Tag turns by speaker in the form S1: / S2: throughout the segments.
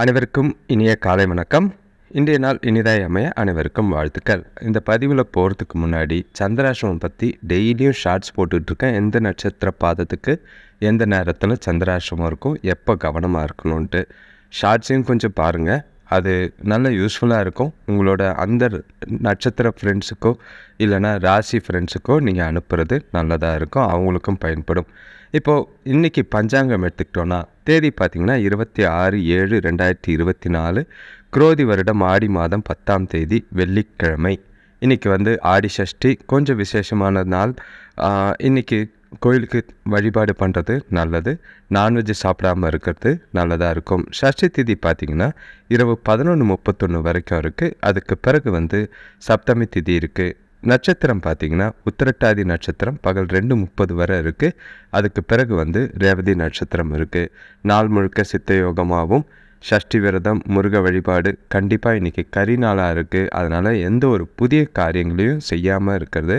S1: அனைவருக்கும் இனிய காலை வணக்கம் இன்றைய நாள் இனிதாய் அமைய அனைவருக்கும் வாழ்த்துக்கள் இந்த பதிவில் போகிறதுக்கு முன்னாடி சந்திராசிரமம் பற்றி டெய்லியும் ஷார்ட்ஸ் போட்டுட்ருக்கேன் எந்த நட்சத்திர பாதத்துக்கு எந்த நேரத்தில் சந்திராசிரமம் இருக்கும் எப்போ கவனமாக இருக்கணும்ன்ட்டு ஷார்ட்ஸையும் கொஞ்சம் பாருங்கள் அது நல்ல யூஸ்ஃபுல்லாக இருக்கும் உங்களோட அந்த நட்சத்திர ஃப்ரெண்ட்ஸுக்கோ இல்லைனா ராசி ஃப்ரெண்ட்ஸுக்கோ நீங்கள் அனுப்புகிறது நல்லதாக இருக்கும் அவங்களுக்கும் பயன்படும் இப்போது இன்றைக்கி பஞ்சாங்கம் எடுத்துக்கிட்டோன்னா தேதி பார்த்திங்கன்னா இருபத்தி ஆறு ஏழு ரெண்டாயிரத்தி இருபத்தி நாலு குரோதி வருடம் ஆடி மாதம் பத்தாம் தேதி வெள்ளிக்கிழமை இன்றைக்கி வந்து ஆடி சஷ்டி கொஞ்சம் விசேஷமான நாள் இன்றைக்கி கோயிலுக்கு வழிபாடு பண்ணுறது நல்லது நான்வெஜ் சாப்பிடாமல் இருக்கிறது நல்லதாக இருக்கும் சஷ்டி திதி பார்த்திங்கன்னா இரவு பதினொன்று முப்பத்தொன்று வரைக்கும் இருக்குது அதுக்கு பிறகு வந்து சப்தமி திதி இருக்குது நட்சத்திரம் பார்த்தீங்கன்னா உத்திரட்டாதி நட்சத்திரம் பகல் ரெண்டு முப்பது வரை இருக்குது அதுக்கு பிறகு வந்து ரேவதி நட்சத்திரம் இருக்குது நாள் முழுக்க சித்தயோகமாகவும் சஷ்டி விரதம் முருக வழிபாடு கண்டிப்பாக இன்றைக்கி கறி நாளாக இருக்குது அதனால் எந்த ஒரு புதிய காரியங்களையும் செய்யாமல் இருக்கிறது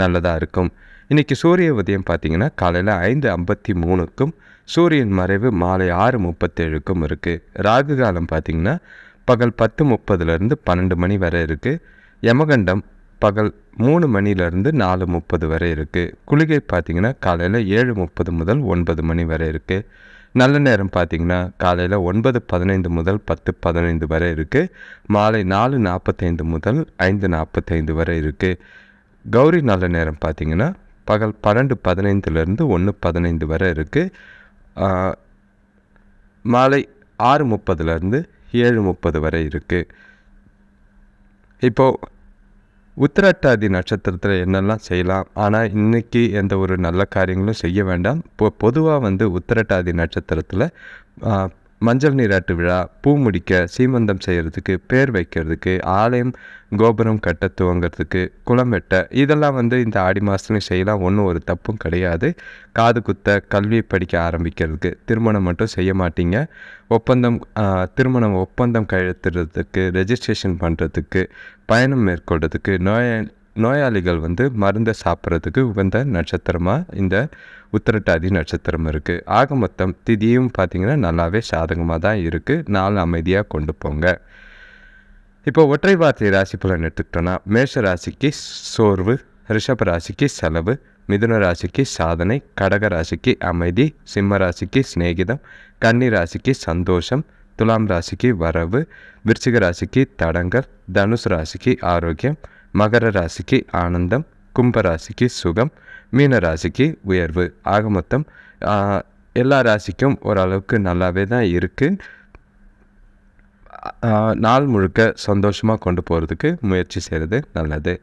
S1: நல்லதாக இருக்கும் இன்றைக்கி சூரிய உதயம் பார்த்திங்கன்னா காலையில் ஐந்து ஐம்பத்தி மூணுக்கும் சூரியன் மறைவு மாலை ஆறு முப்பத்தேழுக்கும் இருக்குது ராகு காலம் பார்த்திங்கன்னா பகல் பத்து முப்பதுலேருந்து பன்னெண்டு மணி வரை இருக்குது யமகண்டம் பகல் மூணு மணிலேருந்து நாலு முப்பது வரை இருக்குது குளிகை பார்த்திங்கன்னா காலையில் ஏழு முப்பது முதல் ஒன்பது மணி வரை இருக்குது நல்ல நேரம் பார்த்திங்கன்னா காலையில் ஒன்பது பதினைந்து முதல் பத்து பதினைந்து வரை இருக்குது மாலை நாலு நாற்பத்தைந்து முதல் ஐந்து நாற்பத்தைந்து வரை இருக்குது கௌரி நல்ல நேரம் பார்த்திங்கன்னா பகல் பன்னெண்டு பதினைந்துலேருந்து ஒன்று பதினைந்து வரை இருக்குது மாலை ஆறு முப்பதுலேருந்து ஏழு முப்பது வரை இருக்குது இப்போது உத்திராட்டாதி நட்சத்திரத்தில் என்னெல்லாம் செய்யலாம் ஆனால் இன்றைக்கி எந்த ஒரு நல்ல காரியங்களும் செய்ய வேண்டாம் இப்போ பொதுவாக வந்து உத்திரட்டாதி நட்சத்திரத்தில் மஞ்சள் நீராட்டு விழா பூ முடிக்க சீமந்தம் செய்கிறதுக்கு பேர் வைக்கிறதுக்கு ஆலயம் கோபுரம் கட்ட துவங்கிறதுக்கு குளம் வெட்ட இதெல்லாம் வந்து இந்த ஆடி மாதத்துலையும் செய்யலாம் ஒன்றும் ஒரு தப்பும் கிடையாது காது குத்த கல்வி படிக்க ஆரம்பிக்கிறதுக்கு திருமணம் மட்டும் செய்ய மாட்டீங்க ஒப்பந்தம் திருமணம் ஒப்பந்தம் கழுத்துறதுக்கு ரெஜிஸ்ட்ரேஷன் பண்ணுறதுக்கு பயணம் மேற்கொள்றதுக்கு நோய நோயாளிகள் வந்து மருந்தை சாப்பிட்றதுக்கு உகந்த நட்சத்திரமாக இந்த உத்திரட்டாதி நட்சத்திரம் இருக்குது ஆக மொத்தம் திதியும் பார்த்திங்கன்னா நல்லாவே சாதகமாக தான் இருக்குது நாள் அமைதியாக கொண்டு போங்க இப்போ ஒற்றை வார்த்தை ராசி பலன் எடுத்துக்கிட்டோன்னா மேஷ ராசிக்கு சோர்வு ரிஷப ராசிக்கு செலவு மிதுன ராசிக்கு சாதனை கடக ராசிக்கு அமைதி சிம்ம ராசிக்கு சிநேகிதம் கன்னி ராசிக்கு சந்தோஷம் துலாம் ராசிக்கு வரவு விருச்சிக ராசிக்கு தடங்கள் தனுசு ராசிக்கு ஆரோக்கியம் மகர ராசிக்கு ஆனந்தம் கும்பராசிக்கு சுகம் மீன ராசிக்கு உயர்வு ஆக மொத்தம் எல்லா ராசிக்கும் ஓரளவுக்கு நல்லாவே தான் இருக்குது நாள் முழுக்க சந்தோஷமாக கொண்டு போகிறதுக்கு முயற்சி செய்கிறது நல்லது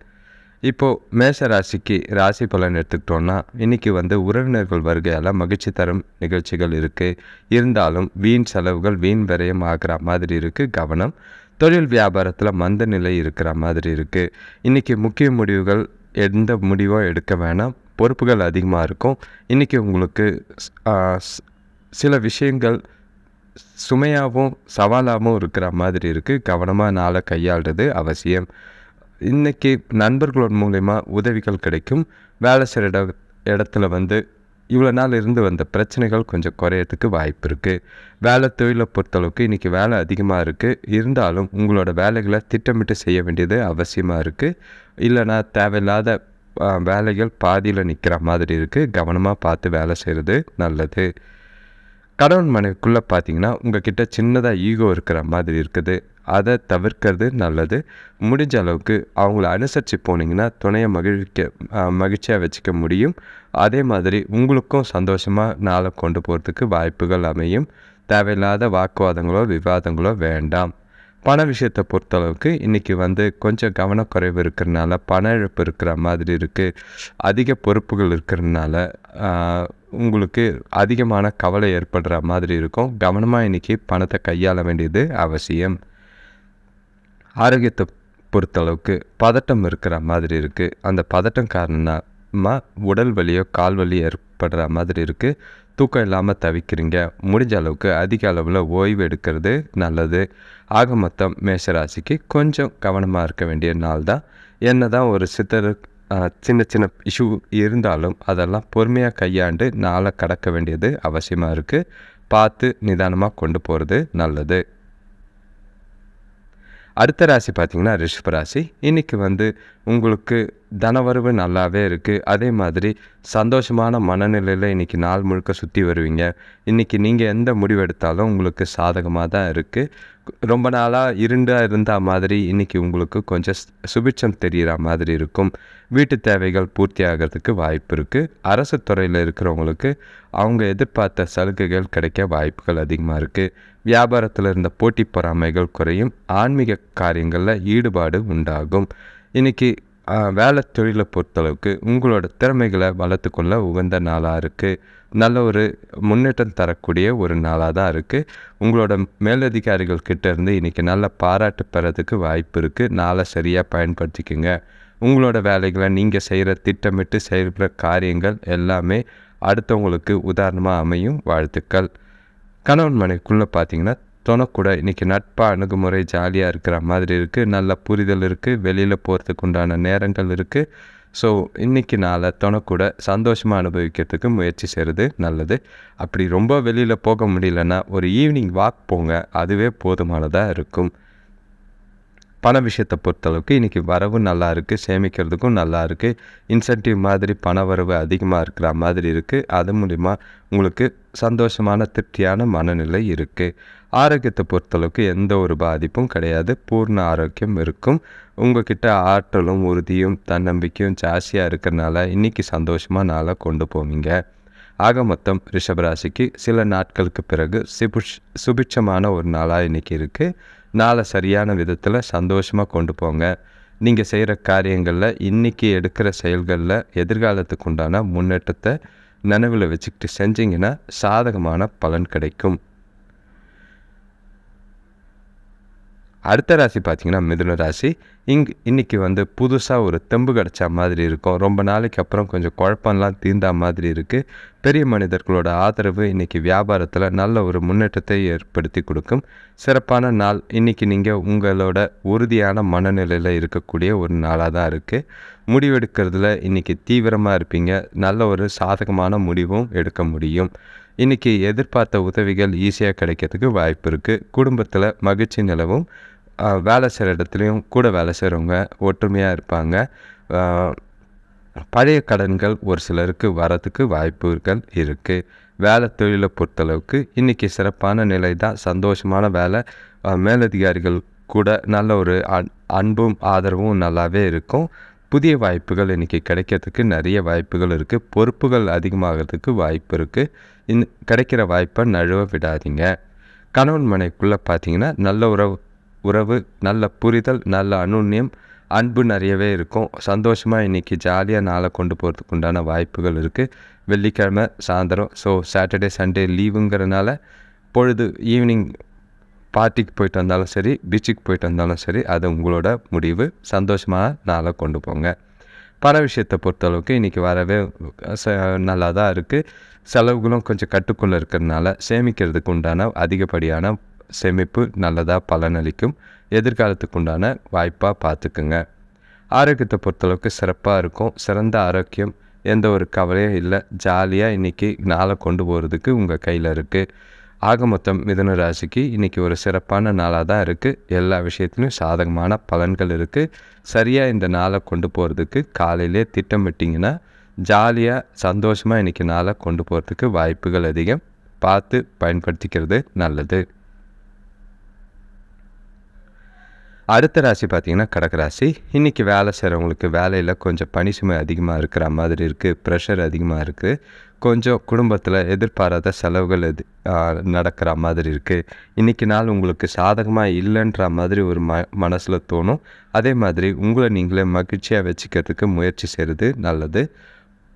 S1: இப்போது மேஷ ராசிக்கு ராசி பலன் எடுத்துக்கிட்டோன்னா இன்றைக்கி வந்து உறவினர்கள் வருகையால் மகிழ்ச்சி தரும் நிகழ்ச்சிகள் இருக்குது இருந்தாலும் வீண் செலவுகள் வீண் விரயம் ஆகிற மாதிரி இருக்குது கவனம் தொழில் வியாபாரத்தில் மந்த நிலை இருக்கிற மாதிரி இருக்குது இன்றைக்கி முக்கிய முடிவுகள் எந்த முடிவோ எடுக்க வேணாம் பொறுப்புகள் அதிகமாக இருக்கும் இன்றைக்கி உங்களுக்கு சில விஷயங்கள் சுமையாகவும் சவாலாகவும் இருக்கிற மாதிரி இருக்குது கவனமாக நாளை கையாளுறது அவசியம் இன்றைக்கி நண்பர்களோட மூலிமா உதவிகள் கிடைக்கும் வேலை செய்கிற இட இடத்துல வந்து இவ்வளோ நாள் இருந்து வந்த பிரச்சனைகள் கொஞ்சம் குறையறதுக்கு வாய்ப்பு இருக்குது வேலை தொழிலை பொறுத்தளவுக்கு இன்றைக்கி வேலை அதிகமாக இருக்குது இருந்தாலும் உங்களோட வேலைகளை திட்டமிட்டு செய்ய வேண்டியது அவசியமாக இருக்குது இல்லைனா தேவையில்லாத வேலைகள் பாதியில் நிற்கிற மாதிரி இருக்குது கவனமாக பார்த்து வேலை செய்கிறது நல்லது கடவுள் மனைவிக்குள்ளே பார்த்தீங்கன்னா கிட்ட சின்னதாக ஈகோ இருக்கிற மாதிரி இருக்குது அதை தவிர்க்கிறது நல்லது முடிஞ்ச அளவுக்கு அவங்கள அனுசரித்து போனீங்கன்னா துணையை மகிழ்விக்க மகிழ்ச்சியாக வச்சுக்க முடியும் அதே மாதிரி உங்களுக்கும் சந்தோஷமாக நாளை கொண்டு போகிறதுக்கு வாய்ப்புகள் அமையும் தேவையில்லாத வாக்குவாதங்களோ விவாதங்களோ வேண்டாம் பண விஷயத்தை பொறுத்தளவுக்கு இன்றைக்கி வந்து கொஞ்சம் கவனக்குறைவு இருக்கிறனால பண இழப்பு இருக்கிற மாதிரி இருக்குது அதிக பொறுப்புகள் இருக்கிறதுனால உங்களுக்கு அதிகமான கவலை ஏற்படுற மாதிரி இருக்கும் கவனமாக இன்றைக்கி பணத்தை கையாள வேண்டியது அவசியம் ஆரோக்கியத்தை பொறுத்தளவுக்கு பதட்டம் இருக்கிற மாதிரி இருக்குது அந்த பதட்டம் காரணமாக உடல் வலியோ கால் வலியோ ஏற்படுற மாதிரி இருக்குது தூக்கம் இல்லாமல் தவிக்கிறீங்க முடிஞ்ச அளவுக்கு அதிக அளவில் ஓய்வு எடுக்கிறது நல்லது ஆக மொத்தம் மேஷராசிக்கு கொஞ்சம் கவனமாக இருக்க வேண்டிய நாள் தான் என்ன தான் ஒரு சித்தர் சின்ன சின்ன இஷ்யூ இருந்தாலும் அதெல்லாம் பொறுமையாக கையாண்டு நாளை கடக்க வேண்டியது அவசியமாக இருக்குது பார்த்து நிதானமாக கொண்டு போகிறது நல்லது அடுத்த ராசி பார்த்திங்கன்னா ராசி இன்றைக்கி வந்து உங்களுக்கு தனவரவு நல்லாவே இருக்குது அதே மாதிரி சந்தோஷமான மனநிலையில் இன்றைக்கி நாள் முழுக்க சுற்றி வருவீங்க இன்றைக்கி நீங்கள் எந்த முடிவெடுத்தாலும் உங்களுக்கு சாதகமாக தான் இருக்குது ரொம்ப நாளாக இருண்டாக இருந்தால் மாதிரி இன்றைக்கி உங்களுக்கு கொஞ்சம் சுபிட்சம் தெரிகிற மாதிரி இருக்கும் வீட்டு தேவைகள் பூர்த்தி ஆகிறதுக்கு வாய்ப்பு இருக்குது அரசு துறையில் இருக்கிறவங்களுக்கு அவங்க எதிர்பார்த்த சலுகைகள் கிடைக்க வாய்ப்புகள் அதிகமாக இருக்குது வியாபாரத்தில் இருந்த போட்டி பொறாமைகள் குறையும் ஆன்மீக காரியங்களில் ஈடுபாடு உண்டாகும் இன்றைக்கி வேலை தொழிலை பொறுத்தளவுக்கு உங்களோட திறமைகளை வளர்த்துக்கொள்ள உகந்த நாளாக இருக்குது நல்ல ஒரு முன்னேற்றம் தரக்கூடிய ஒரு நாளாக தான் இருக்குது உங்களோட மேலதிகாரிகள் கிட்டேருந்து இன்றைக்கி நல்ல பாராட்டு பெறதுக்கு வாய்ப்பு இருக்குது நாளை சரியாக பயன்படுத்திக்கோங்க உங்களோட வேலைகளை நீங்கள் செய்கிற திட்டமிட்டு செய்கிற காரியங்கள் எல்லாமே அடுத்தவங்களுக்கு உதாரணமாக அமையும் வாழ்த்துக்கள் கணவன் மனைக்குள்ளே பார்த்தீங்கன்னா தோணக்கூட இன்றைக்கி நட்பாக அணுகுமுறை ஜாலியாக இருக்கிற மாதிரி இருக்குது நல்ல புரிதல் இருக்குது வெளியில் போகிறதுக்கு உண்டான நேரங்கள் இருக்குது ஸோ இன்றைக்கி நாளை தோணக்கூட சந்தோஷமாக அனுபவிக்கிறதுக்கு முயற்சி செய்கிறது நல்லது அப்படி ரொம்ப வெளியில் போக முடியலன்னா ஒரு ஈவினிங் வாக் போங்க அதுவே போதுமானதாக இருக்கும் பண விஷயத்தை பொறுத்தளவுக்கு இன்றைக்கி வரவு நல்லா இருக்குது சேமிக்கிறதுக்கும் நல்லா இருக்குது இன்சென்டிவ் மாதிரி பண வரவு அதிகமாக இருக்கிற மாதிரி இருக்குது அது மூலிமா உங்களுக்கு சந்தோஷமான திருப்தியான மனநிலை இருக்குது ஆரோக்கியத்தை பொறுத்தளவுக்கு எந்த ஒரு பாதிப்பும் கிடையாது பூர்ண ஆரோக்கியம் இருக்கும் உங்ககிட்ட ஆற்றலும் உறுதியும் தன்னம்பிக்கையும் ஜாஸ்தியாக இருக்கிறனால இன்றைக்கி சந்தோஷமாக நாளாக கொண்டு போவீங்க ஆக மொத்தம் ரிஷபராசிக்கு சில நாட்களுக்கு பிறகு சிபுஷ் சுபிட்சமான ஒரு நாளாக இன்றைக்கி இருக்குது நாளை சரியான விதத்தில் சந்தோஷமாக கொண்டு போங்க நீங்கள் செய்கிற காரியங்களில் இன்றைக்கி எடுக்கிற செயல்களில் எதிர்காலத்துக்கு உண்டான முன்னேற்றத்தை நனவில் வச்சுக்கிட்டு செஞ்சிங்கன்னா சாதகமான பலன் கிடைக்கும் அடுத்த ராசி பார்த்திங்கன்னா மிதுன ராசி இங் இன்றைக்கி வந்து புதுசாக ஒரு தெம்பு கிடச்ச மாதிரி இருக்கும் ரொம்ப நாளைக்கு அப்புறம் கொஞ்சம் குழப்பம்லாம் தீர்ந்த மாதிரி இருக்குது பெரிய மனிதர்களோட ஆதரவு இன்றைக்கி வியாபாரத்தில் நல்ல ஒரு முன்னேற்றத்தை ஏற்படுத்தி கொடுக்கும் சிறப்பான நாள் இன்றைக்கி நீங்கள் உங்களோட உறுதியான மனநிலையில் இருக்கக்கூடிய ஒரு நாளாக தான் இருக்குது முடிவெடுக்கிறதுல இன்றைக்கி தீவிரமாக இருப்பீங்க நல்ல ஒரு சாதகமான முடிவும் எடுக்க முடியும் இன்றைக்கி எதிர்பார்த்த உதவிகள் ஈஸியாக கிடைக்கிறதுக்கு வாய்ப்பு இருக்குது குடும்பத்தில் மகிழ்ச்சி நிலவும் வேலை செய்கிற இடத்துலையும் கூட வேலை செய்கிறவங்க ஒற்றுமையாக இருப்பாங்க பழைய கடன்கள் ஒரு சிலருக்கு வரத்துக்கு வாய்ப்புகள் இருக்குது வேலை தொழிலை பொறுத்தளவுக்கு இன்றைக்கி சிறப்பான நிலை தான் சந்தோஷமான வேலை மேலதிகாரிகள் கூட நல்ல ஒரு அன்பும் ஆதரவும் நல்லாவே இருக்கும் புதிய வாய்ப்புகள் இன்றைக்கி கிடைக்கிறதுக்கு நிறைய வாய்ப்புகள் இருக்குது பொறுப்புகள் அதிகமாகிறதுக்கு வாய்ப்பு இருக்குது இன் கிடைக்கிற வாய்ப்பை நழுவ விடாதீங்க கணவன் மனைக்குள்ளே பார்த்தீங்கன்னா நல்ல உறவு உறவு நல்ல புரிதல் நல்ல அனுண்ணியம் அன்பு நிறையவே இருக்கும் சந்தோஷமாக இன்றைக்கி ஜாலியாக நாளை கொண்டு போகிறதுக்கு உண்டான வாய்ப்புகள் இருக்குது வெள்ளிக்கிழமை சாயந்தரம் ஸோ சாட்டர்டே சண்டே லீவுங்கிறனால பொழுது ஈவினிங் பார்ட்டிக்கு போயிட்டு வந்தாலும் சரி பீச்சுக்கு போயிட்டு வந்தாலும் சரி அது உங்களோட முடிவு சந்தோஷமாக நாளை கொண்டு போங்க பண விஷயத்தை பொறுத்தளவுக்கு இன்றைக்கி வரவே நல்லா தான் இருக்குது செலவுகளும் கொஞ்சம் கட்டுக்குள்ளே இருக்கிறதுனால சேமிக்கிறதுக்கு உண்டான அதிகப்படியான சேமிப்பு நல்லதாக பலனளிக்கும் எதிர்காலத்துக்குண்டான வாய்ப்பாக பார்த்துக்குங்க ஆரோக்கியத்தை பொறுத்தளவுக்கு சிறப்பாக இருக்கும் சிறந்த ஆரோக்கியம் எந்த ஒரு கவலையும் இல்லை ஜாலியாக இன்றைக்கி நாளை கொண்டு போகிறதுக்கு உங்கள் கையில் இருக்குது ஆக மொத்தம் மிதன ராசிக்கு இன்றைக்கி ஒரு சிறப்பான நாளாக தான் இருக்குது எல்லா விஷயத்துலையும் சாதகமான பலன்கள் இருக்குது சரியாக இந்த நாளை கொண்டு போகிறதுக்கு காலையிலே திட்டமிட்டிங்கன்னா ஜாலியாக சந்தோஷமாக இன்றைக்கி நாளை கொண்டு போகிறதுக்கு வாய்ப்புகள் அதிகம் பார்த்து பயன்படுத்திக்கிறது நல்லது அடுத்த ராசி பார்த்திங்கன்னா கடகராசி இன்றைக்கி வேலை செய்கிறவங்களுக்கு வேலையில் கொஞ்சம் பணி சுமை அதிகமாக இருக்கிற மாதிரி இருக்குது ப்ரெஷர் அதிகமாக இருக்குது கொஞ்சம் குடும்பத்தில் எதிர்பாராத செலவுகள் எது நடக்கிற மாதிரி இருக்குது இன்றைக்கி நாள் உங்களுக்கு சாதகமாக இல்லைன்ற மாதிரி ஒரு ம மனசில் தோணும் அதே மாதிரி உங்களை நீங்களே மகிழ்ச்சியாக வச்சுக்கிறதுக்கு முயற்சி செய்கிறது நல்லது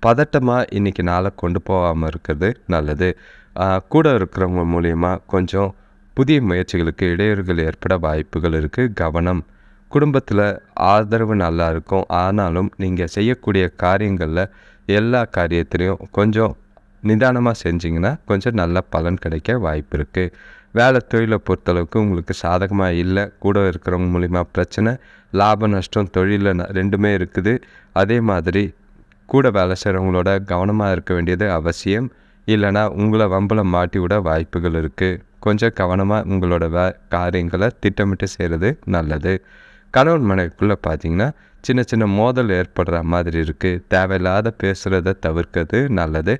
S1: பதட்டமாக இன்றைக்கி நாளை கொண்டு போகாமல் இருக்கிறது நல்லது கூட இருக்கிறவங்க மூலயமா கொஞ்சம் புதிய முயற்சிகளுக்கு இடையூறுகள் ஏற்பட வாய்ப்புகள் இருக்குது கவனம் குடும்பத்தில் ஆதரவு நல்லா இருக்கும் ஆனாலும் நீங்கள் செய்யக்கூடிய காரியங்களில் எல்லா காரியத்திலையும் கொஞ்சம் நிதானமாக செஞ்சிங்கன்னா கொஞ்சம் நல்ல பலன் கிடைக்க வாய்ப்பு இருக்குது வேலை தொழிலை பொறுத்தளவுக்கு உங்களுக்கு சாதகமாக இல்லை கூட இருக்கிறவங்க மூலிமா பிரச்சனை லாப நஷ்டம் தொழிலில் ரெண்டுமே இருக்குது அதே மாதிரி கூட வேலை செய்கிறவங்களோட கவனமாக இருக்க வேண்டியது அவசியம் இல்லைனா உங்களை வம்பில் மாட்டி விட வாய்ப்புகள் இருக்குது கொஞ்சம் கவனமாக உங்களோட வே காரியங்களை திட்டமிட்டு செய்கிறது நல்லது கணவன் மனைவிக்குள்ளே பார்த்தீங்கன்னா சின்ன சின்ன மோதல் ஏற்படுற மாதிரி இருக்குது தேவையில்லாத பேசுகிறத தவிர்க்கிறது நல்லது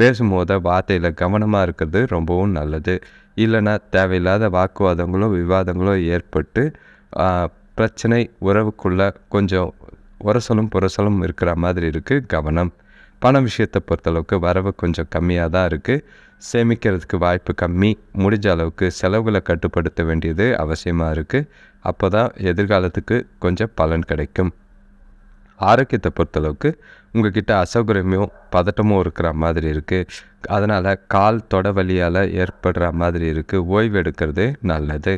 S1: பேசும்போது வார்த்தையில் கவனமாக இருக்கிறது ரொம்பவும் நல்லது இல்லைனா தேவையில்லாத வாக்குவாதங்களோ விவாதங்களோ ஏற்பட்டு பிரச்சனை உறவுக்குள்ளே கொஞ்சம் உரசலும் புரசலும் இருக்கிற மாதிரி இருக்குது கவனம் பண விஷயத்தை பொறுத்தளவுக்கு வரவு கொஞ்சம் கம்மியாக தான் இருக்குது சேமிக்கிறதுக்கு வாய்ப்பு கம்மி முடிஞ்ச அளவுக்கு செலவுகளை கட்டுப்படுத்த வேண்டியது அவசியமாக இருக்குது அப்போ தான் எதிர்காலத்துக்கு கொஞ்சம் பலன் கிடைக்கும் ஆரோக்கியத்தை பொறுத்தளவுக்கு உங்ககிட்ட அசௌகரியமும் பதட்டமும் இருக்கிற மாதிரி இருக்குது அதனால் கால் தொட வழியால் ஏற்படுற மாதிரி இருக்குது ஓய்வு எடுக்கிறது நல்லது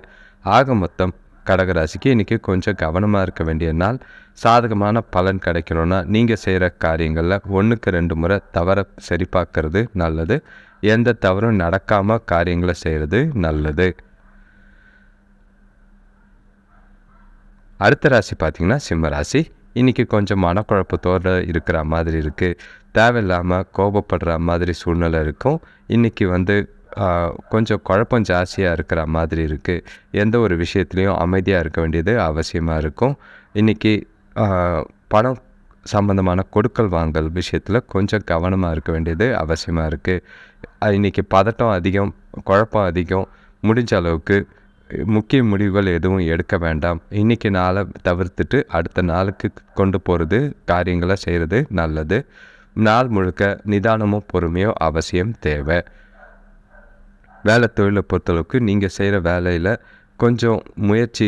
S1: ஆக மொத்தம் கடகராசிக்கு இன்றைக்கி கொஞ்சம் கவனமாக இருக்க வேண்டிய நாள் சாதகமான பலன் கிடைக்கணும்னா நீங்கள் செய்கிற காரியங்களில் ஒன்றுக்கு ரெண்டு முறை தவறை சரிபார்க்கறது நல்லது எந்த தவறும் நடக்காமல் காரியங்களை செய்கிறது நல்லது அடுத்த ராசி பார்த்திங்கன்னா சிம்ம ராசி இன்றைக்கி கொஞ்சம் மனக்குழப்பத்தோடு இருக்கிற மாதிரி இருக்குது தேவையில்லாமல் கோபப்படுற மாதிரி சூழ்நிலை இருக்கும் இன்றைக்கி வந்து கொஞ்சம் குழப்பம் ஜாஸ்தியாக இருக்கிற மாதிரி இருக்குது எந்த ஒரு விஷயத்துலேயும் அமைதியாக இருக்க வேண்டியது அவசியமாக இருக்கும் இன்றைக்கி பணம் சம்மந்தமான கொடுக்கல் வாங்கல் விஷயத்தில் கொஞ்சம் கவனமாக இருக்க வேண்டியது அவசியமாக இருக்குது இன்றைக்கி பதட்டம் அதிகம் குழப்பம் அதிகம் முடிஞ்ச அளவுக்கு முக்கிய முடிவுகள் எதுவும் எடுக்க வேண்டாம் இன்றைக்கி நாளை தவிர்த்துட்டு அடுத்த நாளுக்கு கொண்டு போகிறது காரியங்களை செய்கிறது நல்லது நாள் முழுக்க நிதானமும் பொறுமையோ அவசியம் தேவை வேலை தொழிலை பொறுத்தளவுக்கு நீங்கள் செய்கிற வேலையில் கொஞ்சம் முயற்சி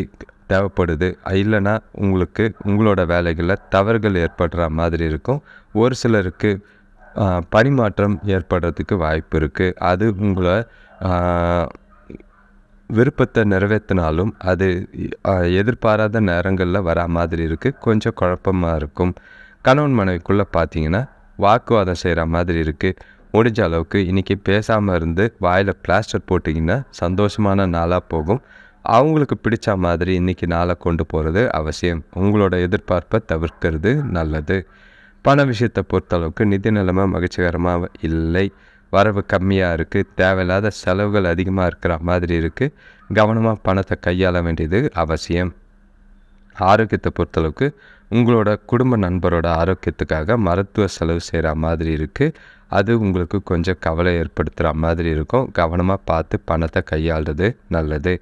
S1: தேவைப்படுது இல்லைன்னா உங்களுக்கு உங்களோட வேலைகளில் தவறுகள் ஏற்படுற மாதிரி இருக்கும் ஒரு சிலருக்கு பரிமாற்றம் ஏற்படுறதுக்கு வாய்ப்பு இருக்குது அது உங்களை விருப்பத்தை நிறைவேற்றினாலும் அது எதிர்பாராத நேரங்களில் வர மாதிரி இருக்குது கொஞ்சம் குழப்பமாக இருக்கும் கணவன் மனைவிக்குள்ளே பார்த்தீங்கன்னா வாக்குவாதம் செய்கிற மாதிரி இருக்குது முடிஞ்ச அளவுக்கு இன்றைக்கி பேசாமல் இருந்து வாயில் பிளாஸ்டர் போட்டிங்கன்னா சந்தோஷமான நாளாக போகும் அவங்களுக்கு பிடிச்ச மாதிரி இன்றைக்கி நாளை கொண்டு போகிறது அவசியம் உங்களோட எதிர்பார்ப்பை தவிர்க்கிறது நல்லது பண விஷயத்தை பொறுத்தளவுக்கு நிதி நிலைமை மகிழ்ச்சிகரமாக இல்லை வரவு கம்மியாக இருக்குது தேவையில்லாத செலவுகள் அதிகமாக இருக்கிற மாதிரி இருக்குது கவனமாக பணத்தை கையாள வேண்டியது அவசியம் ஆரோக்கியத்தை பொறுத்தளவுக்கு உங்களோட குடும்ப நண்பரோட ஆரோக்கியத்துக்காக மருத்துவ செலவு செய்கிற மாதிரி இருக்குது அது உங்களுக்கு கொஞ்சம் கவலை ஏற்படுத்துகிற மாதிரி இருக்கும் கவனமாக பார்த்து பணத்தை கையாளுறது நல்லது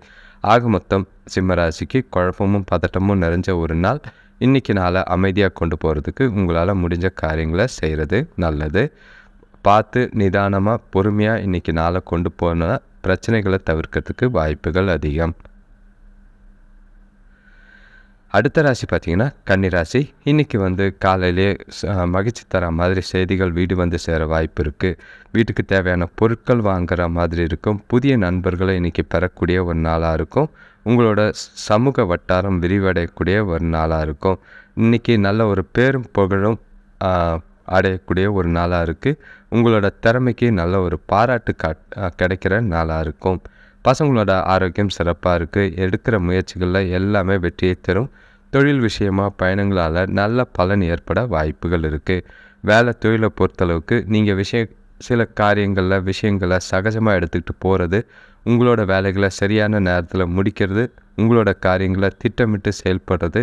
S1: ஆக மொத்தம் சிம்மராசிக்கு குழப்பமும் பதட்டமும் நிறைஞ்ச ஒரு நாள் இன்றைக்கி நாளை அமைதியாக கொண்டு போகிறதுக்கு உங்களால் முடிஞ்ச காரியங்களை செய்கிறது நல்லது பார்த்து நிதானமாக பொறுமையாக இன்றைக்கி நாளை கொண்டு போனால் பிரச்சனைகளை தவிர்க்கிறதுக்கு வாய்ப்புகள் அதிகம் அடுத்த ராசி பார்த்தீங்கன்னா கன்னிராசி இன்றைக்கி வந்து காலையிலே மகிழ்ச்சி தர மாதிரி செய்திகள் வீடு வந்து சேர வாய்ப்பு இருக்குது வீட்டுக்கு தேவையான பொருட்கள் வாங்குகிற மாதிரி இருக்கும் புதிய நண்பர்களை இன்றைக்கி பெறக்கூடிய ஒரு நாளாக இருக்கும் உங்களோட சமூக வட்டாரம் விரிவடையக்கூடிய ஒரு நாளாக இருக்கும் இன்றைக்கி நல்ல ஒரு பேரும் புகழும் அடையக்கூடிய ஒரு நாளாக இருக்குது உங்களோட திறமைக்கு நல்ல ஒரு பாராட்டு காட் கிடைக்கிற நாளாக இருக்கும் பசங்களோட ஆரோக்கியம் சிறப்பாக இருக்குது எடுக்கிற முயற்சிகளில் எல்லாமே வெற்றியை தரும் தொழில் விஷயமாக பயணங்களால் நல்ல பலன் ஏற்பட வாய்ப்புகள் இருக்குது வேலை தொழிலை பொறுத்தளவுக்கு நீங்கள் விஷய சில காரியங்களில் விஷயங்களை சகஜமாக எடுத்துக்கிட்டு போகிறது உங்களோட வேலைகளை சரியான நேரத்தில் முடிக்கிறது உங்களோட காரியங்களை திட்டமிட்டு செயல்படுறது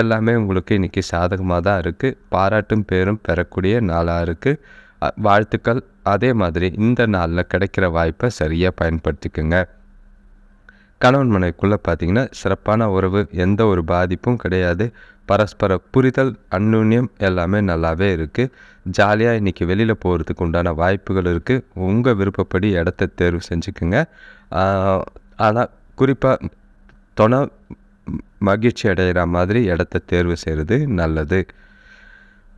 S1: எல்லாமே உங்களுக்கு இன்றைக்கி சாதகமாக தான் இருக்குது பாராட்டும் பேரும் பெறக்கூடிய நாளாக இருக்குது வாழ்த்துக்கள் அதே மாதிரி இந்த நாளில் கிடைக்கிற வாய்ப்பை சரியாக பயன்படுத்திக்கோங்க கணவன் மனைவிக்குள்ளே பார்த்திங்கன்னா சிறப்பான உறவு எந்த ஒரு பாதிப்பும் கிடையாது பரஸ்பர புரிதல் அந்நுண்ணியம் எல்லாமே நல்லாவே இருக்குது ஜாலியாக இன்றைக்கி வெளியில் போகிறதுக்கு உண்டான வாய்ப்புகள் இருக்குது உங்கள் விருப்பப்படி இடத்த தேர்வு செஞ்சுக்குங்க ஆனால் குறிப்பாக தொணை மகிழ்ச்சி அடைகிற மாதிரி இடத்த தேர்வு செய்கிறது நல்லது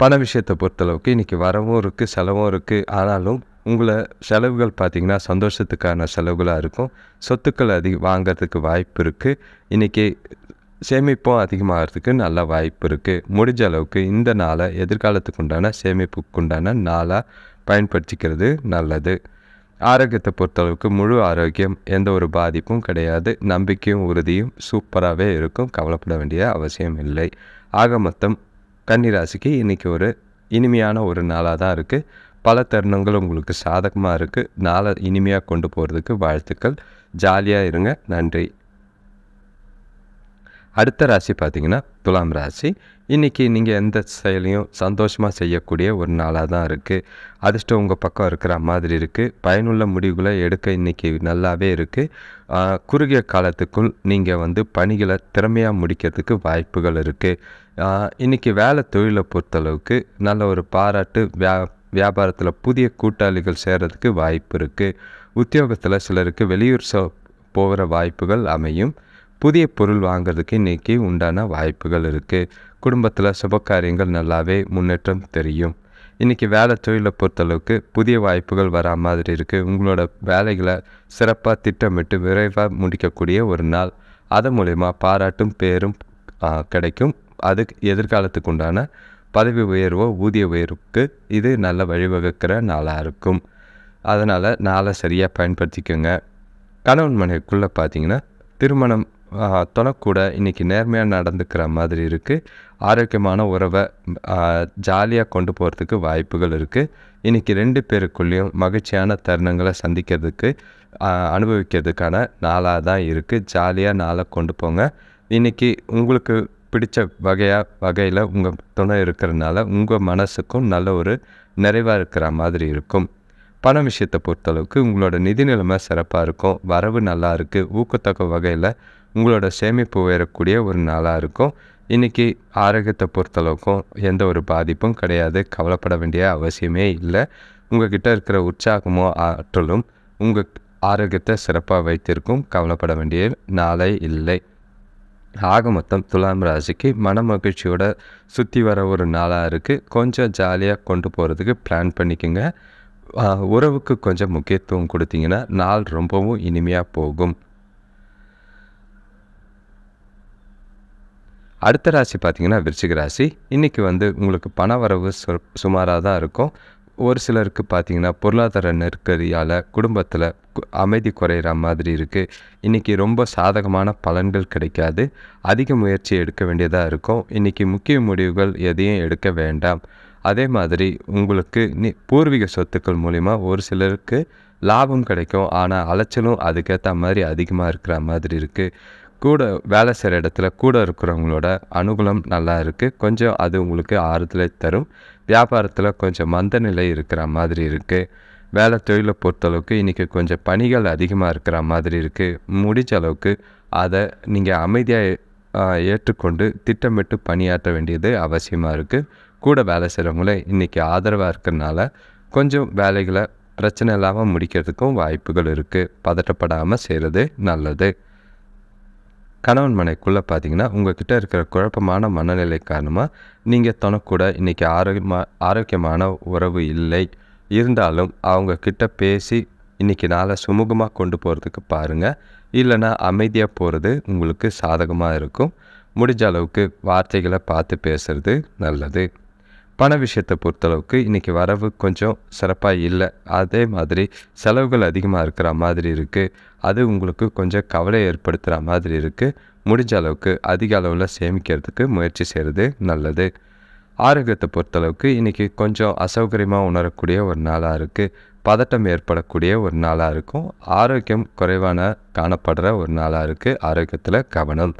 S1: பண விஷயத்தை பொறுத்தளவுக்கு இன்றைக்கி வரவும் இருக்குது செலவும் இருக்குது ஆனாலும் உங்களை செலவுகள் பார்த்திங்கன்னா சந்தோஷத்துக்கான செலவுகளாக இருக்கும் சொத்துக்கள் அதிக வாங்கிறதுக்கு வாய்ப்பு இருக்குது இன்றைக்கி சேமிப்பும் அதிகமாகிறதுக்கு நல்ல வாய்ப்பு இருக்குது முடிஞ்ச அளவுக்கு இந்த நாளை எதிர்காலத்துக்கு உண்டான சேமிப்புக்கு உண்டான நாளாக பயன்படுத்திக்கிறது நல்லது ஆரோக்கியத்தை பொறுத்தளவுக்கு முழு ஆரோக்கியம் எந்த ஒரு பாதிப்பும் கிடையாது நம்பிக்கையும் உறுதியும் சூப்பராகவே இருக்கும் கவலைப்பட வேண்டிய அவசியம் இல்லை ஆக மொத்தம் கன்னிராசிக்கு இன்றைக்கி ஒரு இனிமையான ஒரு நாளாக தான் இருக்குது பல தருணங்கள் உங்களுக்கு சாதகமாக இருக்குது நாளை இனிமையாக கொண்டு போகிறதுக்கு வாழ்த்துக்கள் ஜாலியாக இருங்க நன்றி அடுத்த ராசி பார்த்திங்கன்னா துலாம் ராசி இன்றைக்கி நீங்கள் எந்த செயலையும் சந்தோஷமாக செய்யக்கூடிய ஒரு நாளாக தான் இருக்குது அதிர்ஷ்டம் உங்கள் பக்கம் இருக்கிற மாதிரி இருக்குது பயனுள்ள முடிவுகளை எடுக்க இன்றைக்கி நல்லாவே இருக்குது குறுகிய காலத்துக்குள் நீங்கள் வந்து பணிகளை திறமையாக முடிக்கிறதுக்கு வாய்ப்புகள் இருக்குது இன்றைக்கி வேலை தொழிலை பொறுத்தளவுக்கு நல்ல ஒரு பாராட்டு வே வியாபாரத்தில் புதிய கூட்டாளிகள் சேர்கிறதுக்கு வாய்ப்பு இருக்குது உத்தியோகத்தில் சிலருக்கு வெளியூர் ச போகிற வாய்ப்புகள் அமையும் புதிய பொருள் வாங்கிறதுக்கு இன்றைக்கி உண்டான வாய்ப்புகள் இருக்குது குடும்பத்தில் சுபகாரியங்கள் நல்லாவே முன்னேற்றம் தெரியும் இன்றைக்கி வேலை தொழிலை பொறுத்தளவுக்கு புதிய வாய்ப்புகள் வரா மாதிரி இருக்குது உங்களோட வேலைகளை சிறப்பாக திட்டமிட்டு விரைவாக முடிக்கக்கூடிய ஒரு நாள் அதன் மூலிமா பாராட்டும் பேரும் கிடைக்கும் அதுக்கு எதிர்காலத்துக்கு உண்டான பதவி உயர்வோ ஊதிய உயர்வுக்கு இது நல்ல வழிவகுக்கிற நாளாக இருக்கும் அதனால் நாளை சரியாக பயன்படுத்திக்கோங்க கணவன் மனைவிக்குள்ளே பார்த்தீங்கன்னா திருமணம் தொலைக்கூட இன்றைக்கி நேர்மையாக நடந்துக்கிற மாதிரி இருக்குது ஆரோக்கியமான உறவை ஜாலியாக கொண்டு போகிறதுக்கு வாய்ப்புகள் இருக்குது இன்றைக்கி ரெண்டு பேருக்குள்ளேயும் மகிழ்ச்சியான தருணங்களை சந்திக்கிறதுக்கு அனுபவிக்கிறதுக்கான நாளாக தான் இருக்குது ஜாலியாக நாளை கொண்டு போங்க இன்றைக்கி உங்களுக்கு பிடித்த வகையாக வகையில் உங்கள் துணை இருக்கிறதுனால உங்கள் மனசுக்கும் நல்ல ஒரு நிறைவாக இருக்கிற மாதிரி இருக்கும் பண விஷயத்தை பொறுத்தளவுக்கு உங்களோட நிதி நிலைமை சிறப்பாக இருக்கும் வரவு நல்லா இருக்குது ஊக்கத்தக்க வகையில் உங்களோட சேமிப்பு உயரக்கூடிய ஒரு நாளாக இருக்கும் இன்றைக்கி ஆரோக்கியத்தை பொறுத்தளவுக்கும் எந்த ஒரு பாதிப்பும் கிடையாது கவலைப்பட வேண்டிய அவசியமே இல்லை உங்கள்கிட்ட இருக்கிற உற்சாகமோ ஆற்றலும் உங்கள் ஆரோக்கியத்தை சிறப்பாக வைத்திருக்கும் கவலைப்பட வேண்டிய நாளே இல்லை ஆக மொத்தம் துலாம் ராசிக்கு மன மகிழ்ச்சியோட சுற்றி வர ஒரு நாளாக இருக்குது கொஞ்சம் ஜாலியாக கொண்டு போகிறதுக்கு பிளான் பண்ணிக்கோங்க உறவுக்கு கொஞ்சம் முக்கியத்துவம் கொடுத்தீங்கன்னா நாள் ரொம்பவும் இனிமையாக போகும் அடுத்த ராசி பார்த்திங்கன்னா விருச்சிக ராசி இன்றைக்கி வந்து உங்களுக்கு பண வரவு சு சுமாராக தான் இருக்கும் ஒரு சிலருக்கு பார்த்திங்கன்னா பொருளாதார நெருக்கடியால் குடும்பத்தில் அமைதி குறையிற மாதிரி இருக்குது இன்றைக்கி ரொம்ப சாதகமான பலன்கள் கிடைக்காது அதிக முயற்சி எடுக்க வேண்டியதாக இருக்கும் இன்றைக்கி முக்கிய முடிவுகள் எதையும் எடுக்க வேண்டாம் அதே மாதிரி உங்களுக்கு நீ பூர்வீக சொத்துக்கள் மூலிமா ஒரு சிலருக்கு லாபம் கிடைக்கும் ஆனால் அலைச்சலும் அதுக்கேற்ற மாதிரி அதிகமாக இருக்கிற மாதிரி இருக்குது கூட வேலை செய்கிற இடத்துல கூட இருக்கிறவங்களோட அனுகூலம் நல்லா இருக்குது கொஞ்சம் அது உங்களுக்கு ஆறுதலை தரும் வியாபாரத்தில் கொஞ்சம் மந்த நிலை இருக்கிற மாதிரி இருக்குது வேலை தொழிலை பொறுத்தளவுக்கு இன்றைக்கி கொஞ்சம் பணிகள் அதிகமாக இருக்கிற மாதிரி இருக்குது முடிஞ்ச அளவுக்கு அதை நீங்கள் அமைதியாக ஏற்றுக்கொண்டு திட்டமிட்டு பணியாற்ற வேண்டியது அவசியமாக இருக்குது கூட வேலை செய்கிறவங்களே இன்றைக்கி ஆதரவாக இருக்கிறனால கொஞ்சம் வேலைகளை பிரச்சனை இல்லாமல் முடிக்கிறதுக்கும் வாய்ப்புகள் இருக்குது பதட்டப்படாமல் செய்கிறது நல்லது கணவன் மனைக்குள்ளே பார்த்தீங்கன்னா உங்ககிட்ட இருக்கிற குழப்பமான மனநிலை காரணமாக நீங்கள் தனக்கூட இன்றைக்கி ஆரோக்கியமா ஆரோக்கியமான உறவு இல்லை இருந்தாலும் அவங்கக்கிட்ட பேசி இன்றைக்கி நாளை சுமூகமாக கொண்டு போகிறதுக்கு பாருங்கள் இல்லைனா அமைதியாக போகிறது உங்களுக்கு சாதகமாக இருக்கும் முடிஞ்ச அளவுக்கு வார்த்தைகளை பார்த்து பேசுகிறது நல்லது பண விஷயத்தை பொறுத்தளவுக்கு இன்றைக்கி வரவு கொஞ்சம் சிறப்பாக இல்லை அதே மாதிரி செலவுகள் அதிகமாக இருக்கிற மாதிரி இருக்குது அது உங்களுக்கு கொஞ்சம் கவலையை ஏற்படுத்துகிற மாதிரி இருக்குது முடிஞ்ச அளவுக்கு அதிக அளவில் சேமிக்கிறதுக்கு முயற்சி செய்கிறது நல்லது ஆரோக்கியத்தை பொறுத்தளவுக்கு இன்றைக்கி கொஞ்சம் அசௌகரியமாக உணரக்கூடிய ஒரு நாளாக இருக்குது பதட்டம் ஏற்படக்கூடிய ஒரு நாளாக இருக்கும் ஆரோக்கியம் குறைவான காணப்படுற ஒரு நாளாக இருக்குது ஆரோக்கியத்தில் கவனம்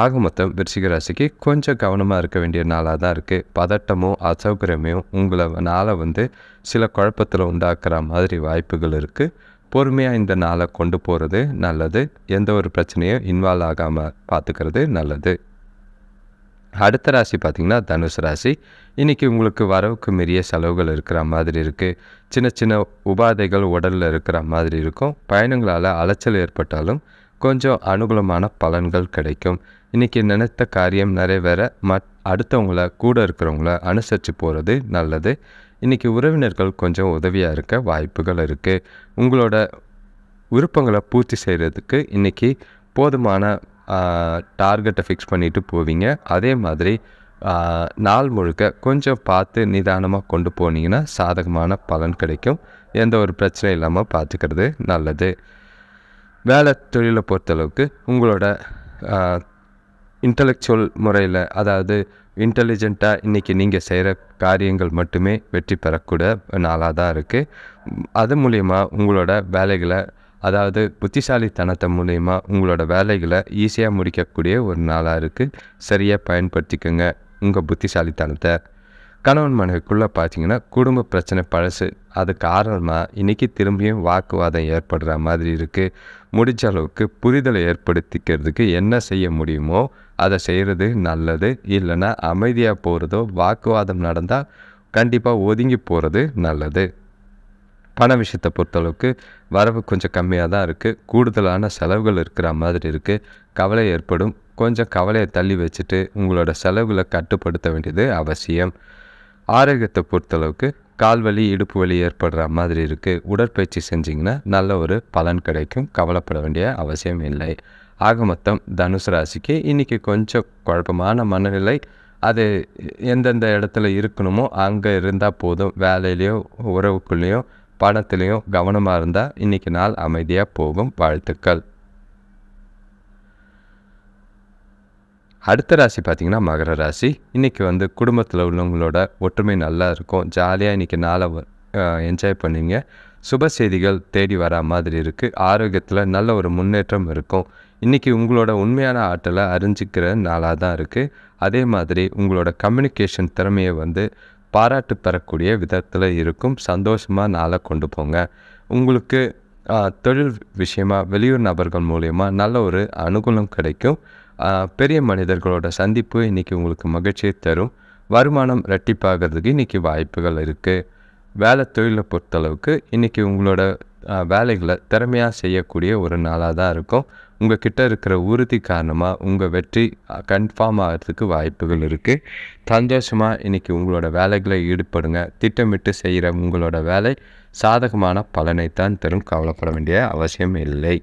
S1: ஆக மொத்தம் விருச்சிக ராசிக்கு கொஞ்சம் கவனமாக இருக்க வேண்டிய நாளாக தான் இருக்குது பதட்டமோ அசௌகரியமோ உங்களை நாளை வந்து சில குழப்பத்தில் உண்டாக்குற மாதிரி வாய்ப்புகள் இருக்குது பொறுமையாக இந்த நாளை கொண்டு போகிறது நல்லது எந்த ஒரு பிரச்சனையும் இன்வால்வ் ஆகாமல் பார்த்துக்கிறது நல்லது அடுத்த ராசி பார்த்திங்கன்னா தனுசு ராசி இன்றைக்கி உங்களுக்கு வரவுக்கு மீறிய செலவுகள் இருக்கிற மாதிரி இருக்குது சின்ன சின்ன உபாதைகள் உடலில் இருக்கிற மாதிரி இருக்கும் பயணங்களால் அலைச்சல் ஏற்பட்டாலும் கொஞ்சம் அனுகூலமான பலன்கள் கிடைக்கும் இன்றைக்கி நினைத்த காரியம் நிறைவேற மத் அடுத்தவங்கள கூட இருக்கிறவங்கள அனுசரித்து போகிறது நல்லது இன்றைக்கி உறவினர்கள் கொஞ்சம் உதவியாக இருக்க வாய்ப்புகள் இருக்குது உங்களோட விருப்பங்களை பூர்த்தி செய்கிறதுக்கு இன்றைக்கி போதுமான டார்கெட்டை ஃபிக்ஸ் பண்ணிவிட்டு போவீங்க அதே மாதிரி நாள் முழுக்க கொஞ்சம் பார்த்து நிதானமாக கொண்டு போனீங்கன்னா சாதகமான பலன் கிடைக்கும் எந்த ஒரு பிரச்சனையும் இல்லாமல் பார்த்துக்கிறது நல்லது வேலை தொழிலை பொறுத்தளவுக்கு உங்களோட இன்டலெக்சுவல் முறையில் அதாவது இன்டெலிஜெண்ட்டாக இன்றைக்கி நீங்கள் செய்கிற காரியங்கள் மட்டுமே வெற்றி பெறக்கூட நாளாக தான் இருக்குது அது மூலயமா உங்களோட வேலைகளை அதாவது புத்திசாலித்தனத்தை மூலயமா உங்களோட வேலைகளை ஈஸியாக முடிக்கக்கூடிய ஒரு நாளாக இருக்குது சரியாக பயன்படுத்திக்கோங்க உங்கள் புத்திசாலித்தனத்தை கணவன் மனைவிக்குள்ளே பார்த்தீங்கன்னா குடும்ப பிரச்சனை பழசு அது காரணமாக இன்றைக்கி திரும்பியும் வாக்குவாதம் ஏற்படுற மாதிரி இருக்குது முடிஞ்ச அளவுக்கு புரிதலை ஏற்படுத்திக்கிறதுக்கு என்ன செய்ய முடியுமோ அதை செய்கிறது நல்லது இல்லைன்னா அமைதியாக போகிறதோ வாக்குவாதம் நடந்தால் கண்டிப்பாக ஒதுங்கி போகிறது நல்லது பண விஷயத்தை பொறுத்தளவுக்கு வரவு கொஞ்சம் கம்மியாக தான் இருக்குது கூடுதலான செலவுகள் இருக்கிற மாதிரி இருக்குது கவலை ஏற்படும் கொஞ்சம் கவலையை தள்ளி வச்சுட்டு உங்களோட செலவுகளை கட்டுப்படுத்த வேண்டியது அவசியம் ஆரோக்கியத்தை பொறுத்தளவுக்கு கால் வலி இடுப்பு வலி ஏற்படுற மாதிரி இருக்குது உடற்பயிற்சி செஞ்சிங்கன்னா நல்ல ஒரு பலன் கிடைக்கும் கவலைப்பட வேண்டிய அவசியம் இல்லை ஆக மொத்தம் தனுசு ராசிக்கு இன்றைக்கி கொஞ்சம் குழப்பமான மனநிலை அது எந்தெந்த இடத்துல இருக்கணுமோ அங்கே இருந்தால் போதும் வேலையிலையோ உறவுக்குள்ளேயோ பணத்துலேயும் கவனமாக இருந்தால் இன்றைக்கி நாள் அமைதியாக போகும் வாழ்த்துக்கள் அடுத்த ராசி பார்த்திங்கன்னா மகர ராசி இன்றைக்கி வந்து குடும்பத்தில் உள்ளவங்களோட ஒற்றுமை நல்லா இருக்கும் ஜாலியாக இன்றைக்கி நாளை என்ஜாய் பண்ணுவீங்க சுப செய்திகள் தேடி வர மாதிரி இருக்குது ஆரோக்கியத்தில் நல்ல ஒரு முன்னேற்றம் இருக்கும் இன்றைக்கி உங்களோட உண்மையான ஆற்றலை அறிஞ்சிக்கிற நாளாக தான் இருக்குது அதே மாதிரி உங்களோட கம்யூனிகேஷன் திறமையை வந்து பாராட்டு பெறக்கூடிய விதத்தில் இருக்கும் சந்தோஷமாக நாளை கொண்டு போங்க உங்களுக்கு தொழில் விஷயமாக வெளியூர் நபர்கள் மூலயமா நல்ல ஒரு அனுகூலம் கிடைக்கும் பெரிய மனிதர்களோட சந்திப்பு இன்றைக்கி உங்களுக்கு மகிழ்ச்சியை தரும் வருமானம் ரெட்டிப்பாகிறதுக்கு இன்றைக்கி வாய்ப்புகள் இருக்குது வேலை தொழிலை பொறுத்தளவுக்கு இன்றைக்கி உங்களோட வேலைகளை திறமையாக செய்யக்கூடிய ஒரு நாளாக தான் இருக்கும் உங்கள் கிட்டே இருக்கிற உறுதி காரணமாக உங்கள் வெற்றி கன்ஃபார்ம் ஆகிறதுக்கு வாய்ப்புகள் இருக்குது சந்தோஷமாக இன்றைக்கி உங்களோட வேலைகளை ஈடுபடுங்க திட்டமிட்டு செய்கிற உங்களோட வேலை சாதகமான பலனைத்தான் தரும் கவலைப்பட வேண்டிய அவசியம் இல்லை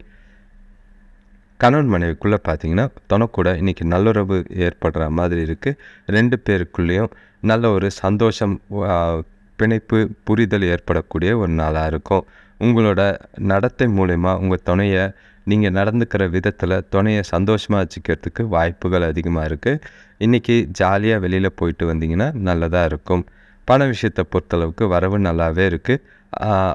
S1: கணவன் மனைவிக்குள்ளே பார்த்தீங்கன்னா தனக்கூட இன்றைக்கி நல்லுறவு ஏற்படுற மாதிரி இருக்குது ரெண்டு பேருக்குள்ளேயும் நல்ல ஒரு சந்தோஷம் பிணைப்பு புரிதல் ஏற்படக்கூடிய ஒரு நாளாக இருக்கும் உங்களோட நடத்தை மூலயமா உங்கள் துணையை நீங்கள் நடந்துக்கிற விதத்தில் துணையை சந்தோஷமாக வச்சுக்கிறதுக்கு வாய்ப்புகள் அதிகமாக இருக்குது இன்றைக்கி ஜாலியாக வெளியில் போயிட்டு வந்தீங்கன்னா நல்லதாக இருக்கும் பண விஷயத்தை பொறுத்தளவுக்கு வரவு நல்லாவே இருக்குது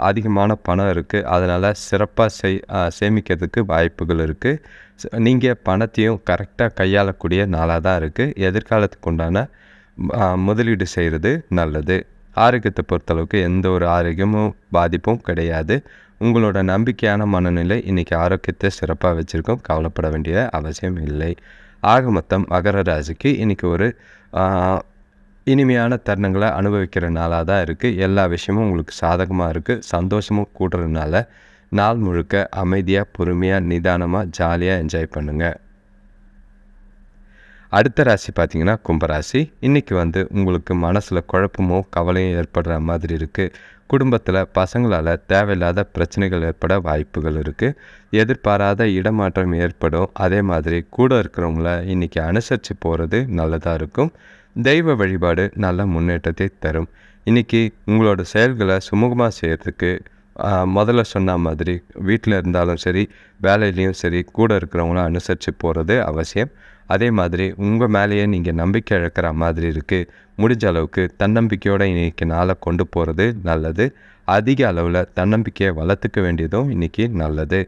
S1: அதிகமான பணம் இருக்குது அதனால் சிறப்பாக செய் சேமிக்கிறதுக்கு வாய்ப்புகள் இருக்குது நீங்கள் பணத்தையும் கரெக்டாக கையாளக்கூடிய நாளாக தான் இருக்குது எதிர்காலத்துக்கு உண்டான முதலீடு செய்கிறது நல்லது ஆரோக்கியத்தை பொறுத்தளவுக்கு எந்த ஒரு ஆரோக்கியமும் பாதிப்பும் கிடையாது உங்களோட நம்பிக்கையான மனநிலை இன்றைக்கி ஆரோக்கியத்தை சிறப்பாக வச்சுருக்கோம் கவலைப்பட வேண்டிய அவசியம் இல்லை ஆக மொத்தம் மகர ராசிக்கு இன்றைக்கி ஒரு இனிமையான தருணங்களை அனுபவிக்கிற நாளாக தான் இருக்குது எல்லா விஷயமும் உங்களுக்கு சாதகமாக இருக்குது சந்தோஷமும் கூடுறதுனால நாள் முழுக்க அமைதியாக பொறுமையாக நிதானமாக ஜாலியாக என்ஜாய் பண்ணுங்கள் அடுத்த ராசி பார்த்திங்கன்னா கும்பராசி இன்றைக்கி வந்து உங்களுக்கு மனசில் குழப்பமோ கவலையும் ஏற்படுற மாதிரி இருக்குது குடும்பத்தில் பசங்களால் தேவையில்லாத பிரச்சனைகள் ஏற்பட வாய்ப்புகள் இருக்குது எதிர்பாராத இடமாற்றம் ஏற்படும் அதே மாதிரி கூட இருக்கிறவங்கள இன்றைக்கி அனுசரித்து போகிறது நல்லதாக இருக்கும் தெய்வ வழிபாடு நல்ல முன்னேற்றத்தை தரும் இன்றைக்கி உங்களோட செயல்களை சுமூகமாக செய்கிறதுக்கு முதல்ல சொன்ன மாதிரி வீட்டில் இருந்தாலும் சரி வேலையிலையும் சரி கூட இருக்கிறவங்கள அனுசரித்து போகிறது அவசியம் அதே மாதிரி உங்கள் மேலேயே நீங்கள் நம்பிக்கை இழக்கிற மாதிரி இருக்குது முடிஞ்ச அளவுக்கு தன்னம்பிக்கையோடு இன்றைக்கி நாளை கொண்டு போகிறது நல்லது அதிக அளவில் தன்னம்பிக்கையை வளர்த்துக்க வேண்டியதும் இன்றைக்கி நல்லது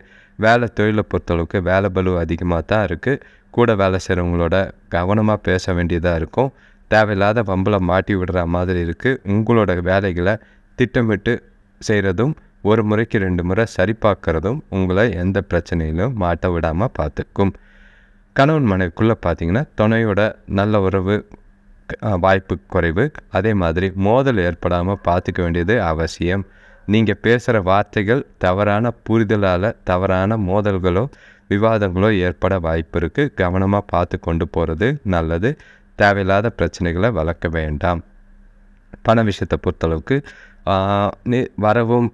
S1: வேலை தொழிலை பொறுத்தளவுக்கு வேலை பலு அதிகமாக தான் இருக்குது கூட வேலை செய்கிறவங்களோட கவனமாக பேச வேண்டியதாக இருக்கும் தேவையில்லாத பம்பில் மாட்டி விடுற மாதிரி இருக்குது உங்களோட வேலைகளை திட்டமிட்டு செய்கிறதும் ஒரு முறைக்கு ரெண்டு முறை சரி பார்க்குறதும் உங்களை எந்த பிரச்சனையிலும் மாட்ட விடாமல் பார்த்துக்கும் கணவன் மனைவிக்குள்ளே பார்த்திங்கன்னா துணையோட நல்ல உறவு வாய்ப்பு குறைவு அதே மாதிரி மோதல் ஏற்படாமல் பார்த்துக்க வேண்டியது அவசியம் நீங்கள் பேசுகிற வார்த்தைகள் தவறான புரிதலால் தவறான மோதல்களோ விவாதங்களோ ஏற்பட வாய்ப்பு இருக்குது கவனமாக பார்த்து கொண்டு போகிறது நல்லது தேவையில்லாத பிரச்சனைகளை வளர்க்க வேண்டாம் பண விஷயத்தை பொறுத்தளவுக்கு வரவும்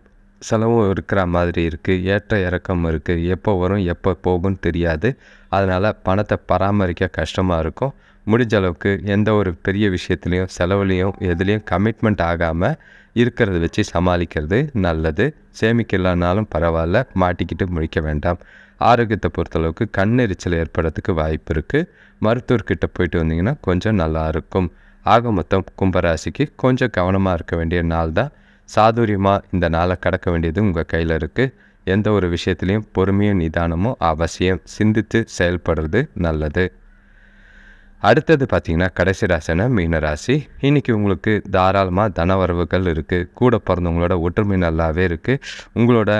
S1: செலவும் இருக்கிற மாதிரி இருக்குது ஏற்ற இறக்கம் இருக்குது எப்போ வரும் எப்போ போகும்னு தெரியாது அதனால் பணத்தை பராமரிக்க கஷ்டமாக இருக்கும் முடிஞ்ச அளவுக்கு எந்த ஒரு பெரிய விஷயத்துலேயும் செலவுலேயும் எதுலேயும் கமிட்மெண்ட் ஆகாமல் இருக்கிறத வச்சு சமாளிக்கிறது நல்லது சேமிக்கலனாலும் பரவாயில்ல மாட்டிக்கிட்டு முடிக்க வேண்டாம் ஆரோக்கியத்தை பொறுத்தளவுக்கு கண்ணெரிச்சல் ஏற்படுறதுக்கு வாய்ப்பு இருக்குது மருத்துவர்கிட்ட போயிட்டு வந்தீங்கன்னா கொஞ்சம் நல்லாயிருக்கும் ஆக மொத்தம் கும்பராசிக்கு கொஞ்சம் கவனமாக இருக்க வேண்டிய நாள் தான் சாதுரியமாக இந்த நாளை கடக்க வேண்டியது உங்கள் கையில் இருக்குது எந்த ஒரு விஷயத்துலையும் பொறுமையும் நிதானமும் அவசியம் சிந்தித்து செயல்படுறது நல்லது அடுத்தது பார்த்திங்கன்னா கடைசி ராசினா மீன ராசி இன்றைக்கி உங்களுக்கு தாராளமாக தனவரவுகள் இருக்குது கூட பிறந்தவங்களோட ஒற்றுமை நல்லாவே இருக்குது உங்களோட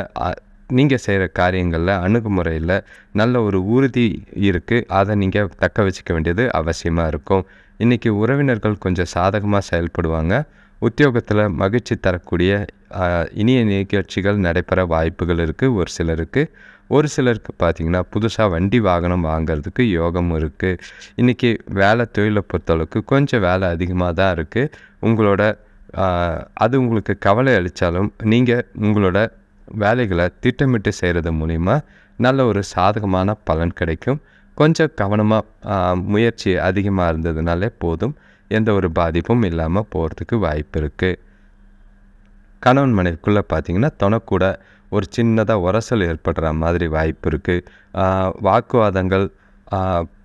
S1: நீங்கள் செய்கிற காரியங்களில் அணுகுமுறையில் நல்ல ஒரு உறுதி இருக்குது அதை நீங்கள் தக்க வச்சுக்க வேண்டியது அவசியமாக இருக்கும் இன்றைக்கி உறவினர்கள் கொஞ்சம் சாதகமாக செயல்படுவாங்க உத்தியோகத்தில் மகிழ்ச்சி தரக்கூடிய இனிய நிகழ்ச்சிகள் நடைபெற வாய்ப்புகள் இருக்குது ஒரு சிலருக்கு ஒரு சிலருக்கு பார்த்திங்கன்னா புதுசாக வண்டி வாகனம் வாங்கிறதுக்கு யோகம் இருக்குது இன்றைக்கி வேலை தொழிலை பொறுத்தளவுக்கு கொஞ்சம் வேலை அதிகமாக தான் இருக்குது உங்களோட அது உங்களுக்கு கவலை அளித்தாலும் நீங்கள் உங்களோட வேலைகளை திட்டமிட்டு செய்கிறது மூலிமா நல்ல ஒரு சாதகமான பலன் கிடைக்கும் கொஞ்சம் கவனமாக முயற்சி அதிகமாக இருந்ததுனாலே போதும் எந்த ஒரு பாதிப்பும் இல்லாமல் போகிறதுக்கு வாய்ப்பு இருக்குது கணவன் மனைவிக்குள்ளே பார்த்தீங்கன்னா தொனக்கூட ஒரு சின்னதாக உரசல் ஏற்படுற மாதிரி வாய்ப்பு இருக்குது வாக்குவாதங்கள்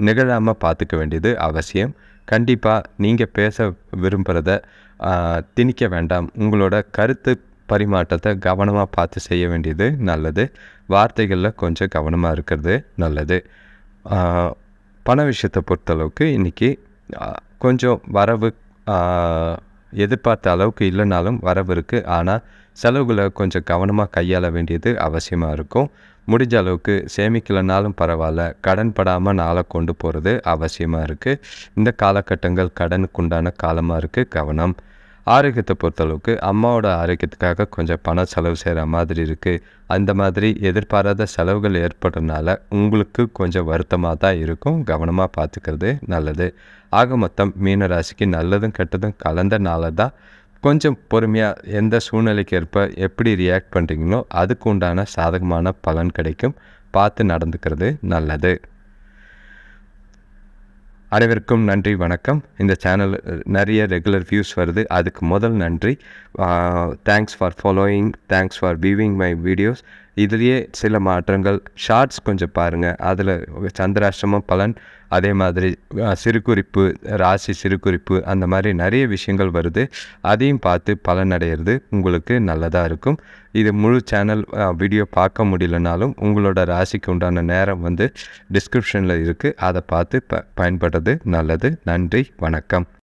S1: நிகழாமல் பார்த்துக்க வேண்டியது அவசியம் கண்டிப்பாக நீங்கள் பேச விரும்புகிறத திணிக்க வேண்டாம் உங்களோட கருத்து பரிமாற்றத்தை கவனமாக பார்த்து செய்ய வேண்டியது நல்லது வார்த்தைகளில் கொஞ்சம் கவனமாக இருக்கிறது நல்லது பண விஷயத்தை பொறுத்தளவுக்கு இன்றைக்கி கொஞ்சம் வரவு எதிர்பார்த்த அளவுக்கு இல்லைனாலும் வரவு இருக்குது ஆனால் செலவுகளை கொஞ்சம் கவனமாக கையாள வேண்டியது அவசியமாக இருக்கும் முடிஞ்ச அளவுக்கு சேமிக்கலைனாலும் பரவாயில்ல கடன் படாமல் நாளை கொண்டு போகிறது அவசியமாக இருக்குது இந்த காலகட்டங்கள் கடனுக்குண்டான காலமாக இருக்குது கவனம் ஆரோக்கியத்தை பொறுத்தளவுக்கு அம்மாவோட ஆரோக்கியத்துக்காக கொஞ்சம் பண செலவு செய்கிற மாதிரி இருக்குது அந்த மாதிரி எதிர்பாராத செலவுகள் ஏற்படுறதுனால உங்களுக்கு கொஞ்சம் வருத்தமாக தான் இருக்கும் கவனமாக பார்த்துக்கிறது நல்லது ஆக மொத்தம் மீன ராசிக்கு நல்லதும் கெட்டதும் கலந்தனால தான் கொஞ்சம் பொறுமையாக எந்த சூழ்நிலைக்கு ஏற்ப எப்படி ரியாக்ட் பண்ணுறீங்களோ அதுக்கு உண்டான சாதகமான பலன் கிடைக்கும் பார்த்து நடந்துக்கிறது நல்லது அனைவருக்கும் நன்றி வணக்கம் இந்த சேனல் நிறைய ரெகுலர் வியூஸ் வருது அதுக்கு முதல் நன்றி thanks for following thanks for viewing my videos இதுலேயே சில மாற்றங்கள் ஷார்ட்ஸ் கொஞ்சம் பாருங்கள் அதில் சந்திராஷ்டிரம பலன் அதே மாதிரி சிறுகுறிப்பு ராசி சிறுகுறிப்பு அந்த மாதிரி நிறைய விஷயங்கள் வருது அதையும் பார்த்து பலனடைகிறது உங்களுக்கு நல்லதாக இருக்கும் இது முழு சேனல் வீடியோ பார்க்க முடியலனாலும் உங்களோட ராசிக்கு உண்டான நேரம் வந்து டிஸ்கிரிப்ஷனில் இருக்குது அதை பார்த்து ப பயன்படுறது நல்லது நன்றி வணக்கம்